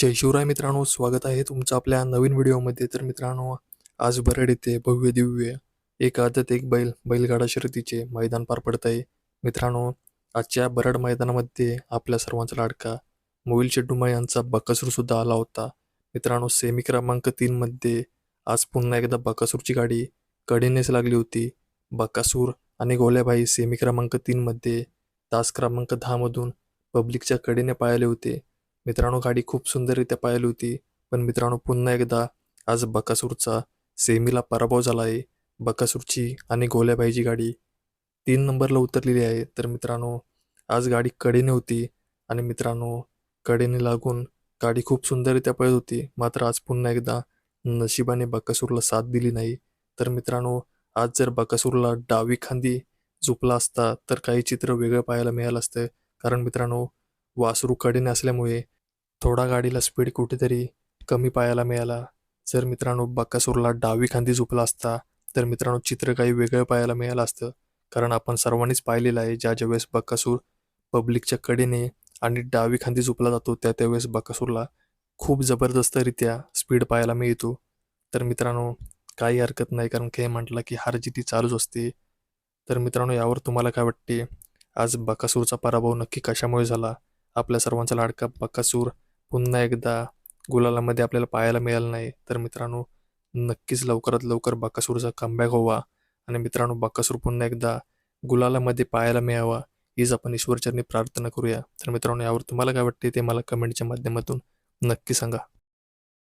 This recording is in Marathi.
जय शिवराय मित्रांनो स्वागत आहे तुमचं आपल्या नवीन व्हिडिओमध्ये. तर मित्रांनो आज बरड येथे भव्य दिव्य एक आदत एक बैल बैलगाडा शर्यतीचे मैदान पार पडत आहे मित्रांनो आजच्या बरड मैदानामध्ये आपल्या सर्वांचा लाडका मोविल चेड्डुमा यांचा बकासूर सुद्धा आला होता. मित्रांनो सेमी क्रमांक तीनमध्ये आज पुन्हा एकदा बकासूरची गाडी कडेनेच लागली होती. बकासूर आणि गोल्याबाई सेमी क्रमांक तीनमध्ये तास क्रमांक दहामधून पब्लिकच्या कडेने पाळले होते. मित्रांनो गाडी खूप सुंदररित्या पाहिली होती पण मित्रांनो पुन्हा एकदा आज बकासूरचा सेमीला पराभव झाला आहे. बकासूरची आणि गोल्याबाईची गाडी तीन नंबरला उतरलेली आहे. तर मित्रांनो आज गाडी कडेने होती आणि मित्रांनो कडेने लागून गाडी खूप सुंदररित्या पळत होती. मात्र आज पुन्हा एकदा नशिबाने बकासूरला साथ दिली नाही. तर मित्रांनो आज जर बकासूरला डावी खांदी झुपला असता तर काही चित्र वेगळं पाहायला मिळालं असतं. कारण मित्रांनो वासरू कडेने असल्यामुळे थोडा गाडीला स्पीड कुठेतरी कमी पाहायला मिळाला. जर मित्रांनो बक्कासूरला डावी खांदी झोपला असता तर मित्रांनो चित्र काही वेगळं पाहायला मिळालं असतं. कारण आपण सर्वांनीच पाहिलेलं आहे ज्या ज्यावेळेस बक्कासूर पब्लिकच्या कडेने आणि डावी खांदी झोपला जातो त्या त्यावेळेस बक्कासूरला खूप जबरदस्तरित्या स्पीड पाहायला मिळतो. तर मित्रांनो काही हरकत नाही कारण काही म्हटलं की हार जिती चालूच असते. तर मित्रांनो यावर तुम्हाला काय वाटते? आज बकासूरचा पराभव नक्की कशामुळे झाला? आपल्या सर्वांचा लाडका बकासूर पुन्हा एकदा गुलालामध्ये आपल्याला पाहायला मिळालं नाही. तर मित्रांनो नक्कीच लवकरात लवकर बकासूरचा कमबॅक व्हावा. आणि मित्रांनो बकासूर पुन्हा एकदा गुलालामध्ये पाहायला मिळावा हीच आपण ईश्वरचरणी प्रार्थना करूया. तर मित्रांनो यावर तुम्हाला काय वाटते ते मला कमेंटच्या माध्यमातून नक्की सांगा.